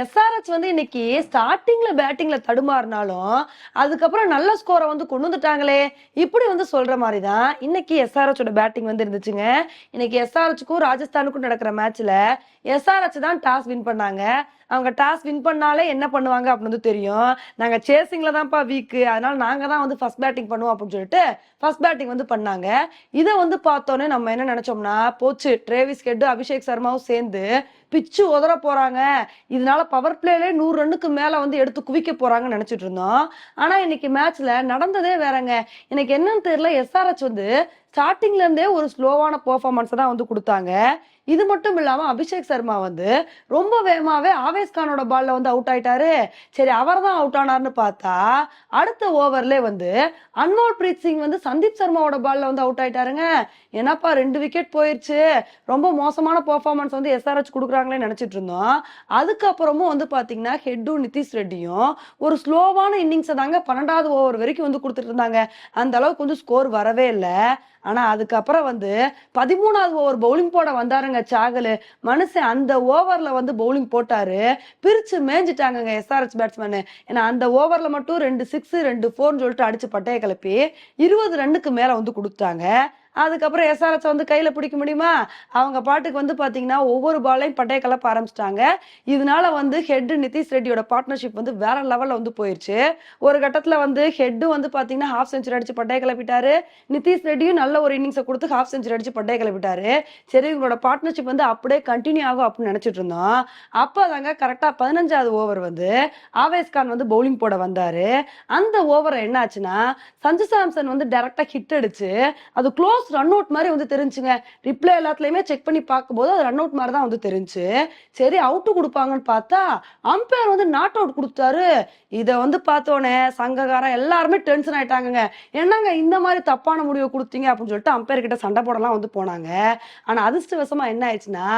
SRH வந்து இன்னைக்கு ஸ்டார்டிங்ல பேட்டிங்ல தடுமாறினாலும் அதுக்கப்புறம் நல்ல ஸ்கோரை வந்து கொண்டு வந்துட்டாங்களே. இப்படி வந்து சொல்ற மாதிரி தான் இன்னைக்கு எஸ்ஆர்எச்சோட பேட்டிங் வந்து இருந்துச்சுங்க. இன்னைக்கு எஸ்ஆர்எச்சுக்கும் ராஜஸ்தானுக்கும் நடக்கிற மேட்ச்ல எஸ்ஆர்ஹெச் தான் டாஸ் வின் பண்ணாங்க. அவங்க டாஸ் வின் பண்ணாலே என்ன பண்ணுவாங்க அப்படின்னு வந்து தெரியும். நாங்கள் சேசிங்கில் தான்ப்பா வீக்கு அதனால நாங்கள் தான் வந்து ஃபர்ஸ்ட் பேட்டிங் பண்ணுவோம் அப்படின்னு சொல்லிட்டு ஃபர்ஸ்ட் பேட்டிங் வந்து பண்ணாங்க. இதை வந்து பார்த்தோன்னே நம்ம என்ன நினச்சோம்னா போச்சு. ட்ரேவிஸ் கெட்டு அபிஷேக் சர்மாவும் சேர்ந்து பிச்சு உதற போறாங்க. இதனால பவர் பிளேலே நூறு ரன்னுக்கு மேல வந்து எடுத்து குவிக்க போறாங்கன்னு நினைச்சிட்டு இருந்தோம். ஆனா இன்னைக்கு மேட்ச்ல நடந்ததே வேறங்க. எனக்கு என்னன்னு தெரியல எஸ்ஆர்எச் வந்து ஸ்டார்டிங்ல இருந்தே ஒரு ஸ்லோவான பெர்ஃபார்மன்ஸ் தான் வந்து கொடுத்தாங்க. இது மட்டும் இல்லாம அபிஷேக் சர்மா வந்து ரொம்ப வேகமாவே ஆவேஸ் கானோட பால்ல வந்து அவுட் ஆயிட்டாரு. சரி அவர் தான் அவுட் ஆனார்னு பார்த்தா அடுத்த ஓவர்ல வந்து அன்மோல் பிரீத் சிங் வந்து சந்தீப் சர்மாவோட பால்ல வந்து அவுட் ஆயிட்டாருங்க. என்னப்பா ரெண்டு விக்கெட் போயிருச்சு. ரொம்ப மோசமான பெர்ஃபார்மன்ஸ் வந்து எஸ்ஆர்ஹெச் கொடுக்குறாங்களே நினைச்சிட்டு இருந்தோம். அதுக்கப்புறமும் வந்து பாத்தீங்கன்னா ஹெட்டும் நிதிஷ் ரெட்டியும் ஒரு ஸ்லோவான இன்னிங்ஸை தாங்க பன்னெண்டாவது ஓவர் வரைக்கும் வந்து கொடுத்துட்டு இருந்தாங்க. அந்த அளவுக்கு வந்து ஸ்கோர் வரவே இல்லை. ஆனா அதுக்கப்புறம் வந்து பதிமூணாவது ஓவர் பவுலிங் போட வந்தாருங்க சாகலு. மனுஷன் அந்த ஓவர்ல வந்து பவுலிங் போட்டாரு. பிரிச்சு மேஞ்சிட்டாங்கங்க எஸ்ஆர்எச் பேட்ஸ்மேனு ஏன்னா அந்த ஓவர்ல மட்டும் ரெண்டு சிக்ஸ் ரெண்டு ஃபோர்னு சொல்லிட்டு அடிச்சு பட்டைய கிளப்பி இருபது ரன்னுக்கு மேல வந்து கொடுத்தாங்க அதுக்கப்புறம் எஸ்ஆர்எஸ் வந்து கையில் பிடிக்க முடியுமா? அவங்க பாட்டுக்கு வந்து பார்த்தீங்கன்னா ஒவ்வொரு பாலையும் பட்டைய கலப்ப ஆரம்பிச்சிட்டாங்க. இதனால வந்து ஹெட் நிதிஷ் ரெட்டியோட பார்ட்னர்ஷிப் வந்து வேற லெவலில் வந்து போயிடுச்சு ஒரு கட்டத்தில் வந்து ஹெட்டு வந்து பார்த்தீங்கன்னா ஹாஃப் செஞ்சுரி அடிச்சு பட்டைய கிளப்பிட்டாரு நிதிஷ் ரெட்டியும் நல்ல ஒரு இன்னிங்ஸை கொடுத்து ஹாஃப் செஞ்சுரி அடிச்சு பட்டைய கிளப்பிட்டாரு சரி இவங்களோட பார்ட்னர்ஷிப் வந்து அப்படியே கண்டினியூ ஆகும் அப்படின்னு நினச்சிட்டு இருந்தோம். அப்பதாங்க கரெக்டாக பதினஞ்சாவது ஓவர் வந்து ஆவேஸ் கான் வந்து பவுலிங் போட வந்தார். அந்த ஓவரை என்ன ஆச்சுன்னா சஞ்சு சாம்சன் வந்து டேரெக்டாக ஹிட் அடிச்சு அது க்ளோஸ் ரன் அவுட் மாதிரி வந்து தெரிஞ்சுங்க. ரிப்ளை எல்லாத்துலயுமே செக் பண்ணி பார்க்கும்போது அது ரன் அவுட் மாதிரி தான் வந்து தெரிஞ்சு. சரி அவுட்டு கொடுப்பாங்கன்னு பார்த்தா அம்பையர் வந்து நாட் அவுட் கொடுத்தாரு. இதை வந்து பார்த்தோன்னே சங்ககாரம் எல்லாருமே டென்ஷன் ஆயிட்டாங்க என்னங்க இந்த மாதிரி தப்பான முடிவை கொடுத்தீங்க அப்படின்னு சொல்லிட்டு அம்பையர் கிட்ட சண்டை போடலாம் வந்து போனாங்க. ஆனா அதிர்ஷ்டவசமா என்ன ஆயிடுச்சுன்னா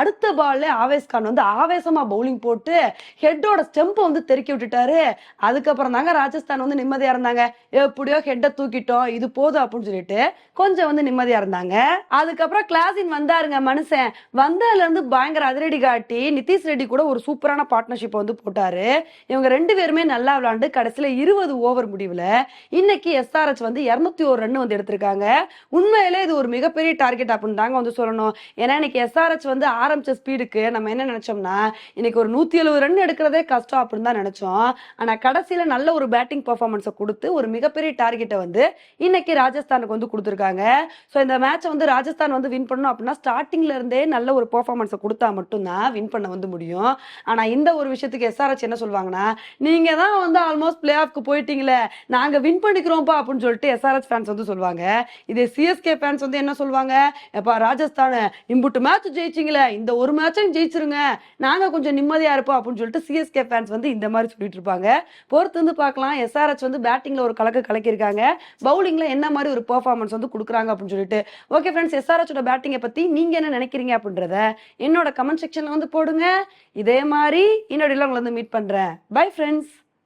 அடுத்த பால்ல ஆவேஸ் கான் வந்து ஆவேசமா பவுலிங் போட்டு ஹெட்டோட ஸ்டெம்பை வந்து தெருக்கி விட்டுட்டாரு. அதுக்கப்புறம் தாங்க ராஜஸ்தான் வந்து நிம்மதியா இருந்தாங்க. எப்படியோ ஹெட்டை தூக்கிட்டோம் இது போதும் அப்படின்னு சொல்லிட்டு கொஞ்சம் வந்து நிம்மதியா இருந்தாங்க. அதுக்கப்புறம் கிளாஸின் வந்தாருங்க மனுஷன். வந்ததுல இருந்து பயங்கர அதிரடி காட்டி நிதிஷ் ரெட்டி கூட ஒரு சூப்பரான பார்ட்னர்ஷிப் வந்து போட்டாரு. இவங்க ரெண்டு பேருமே நல்லா விளாண்டு கடைசியில இருபது ஓவர் முடிவுல இன்னைக்கு எஸ்ஆர்எச் வந்து இருநூத்தி ஒரு ரன் வந்து எடுத்திருக்காங்க. உண்மையிலே இது ஒரு மிகப்பெரிய டார்கெட் அப்படின்னு தாங்க வந்து சொல்லணும். ஏன்னா இன்னைக்கு எஸ்ஆர்எச் வந்து ஆரம்பிச்ச ஸ்பீடுக்கு நம்ம என்ன நினைச்சோம்னா இன்னைக்கு ஒரு நூத்தி எழுபது ரன் எடுக்கிறதே கஷ்டம் அப்படின்னு தான் நினைச்சோம். ஆனா கடைசியில நல்ல ஒரு பேட்டிங் பர்ஃபார்மன்ஸை கொடுத்து ஒரு மிகப்பெரிய டார்கெட்டை வந்து இன்னைக்கு ராஜஸ்தானுக்கு வந்து கொடுத்துருக்காங்க. ஸோ இந்த மேட்சை வந்து ராஜஸ்தான் வந்து வின் பண்ணணும் அப்படின்னா ஸ்டார்டிங்ல இருந்தே நல்ல ஒரு பெர்ஃபார்மன்ஸை கொடுத்தா மட்டும்தான் வின் பண்ண வந்து முடியும். ஆனா இந்த ஒரு விஷயத்துக்கு எஸ்ஆர்எச் என்ன சொல்லுவாங்கன்னா நீங்க தான் வந்து ஆல்மோஸ்ட் பிளே ஆஃப்க்கு போயிட்டீங்களே நாங்க வின் பண்ணிக்கிறோம்ப்பா அப்படின்னு சொல்லிட்டு எஸ்ஆர்எச் ஃபேன்ஸ் வந்து சொல்லுவாங்க. இதே சிஎஸ்கே ஃபேன்ஸ் வந்து என்ன சொல்லுவாங்க? எப்பா ராஜஸ்தான் இம்புட்டு மேட்ச் ஜெயிச்சிங்களே இந்த ஒரு மேட்சையும் ஜெயிச்சிருங்க நாங்க கொஞ்சம் நிம்மதியா இருப்போம் அப்படின்னு சொல்லிட்டு சிஎஸ்கே ஃபேன்ஸ் வந்து இந்த மாதிரி சொல்லிட்டு இருப்பாங்க. பொறுத்து வந்து பார்க்கலாம் எஸ்ஆர்எச் வந்து பேட்டிங்ல ஒரு கலக்கு கலக்கியிருக்காங்க. பவுலிங்ல என்ன மாதிரி ஒரு பெர்ஃபார்மன்ஸ் வந்து கொடுக்குறாங்க அப்படின்னு சொல்லிட்டு ஓகே ஃப்ரெண்ட்ஸ் எஸ்ஆர்எச்சோட பேட்டிங்கை பத்தி நீங்க என்ன நினைக்கிறீங்க? அப்படின்றத என்னோட கமெண்ட் செக்ஷன்ல வந்து போடுங்க. இதே மாதிரி இன்னொரு உங்களை வந்து மீட் பண்றேன். Bye friends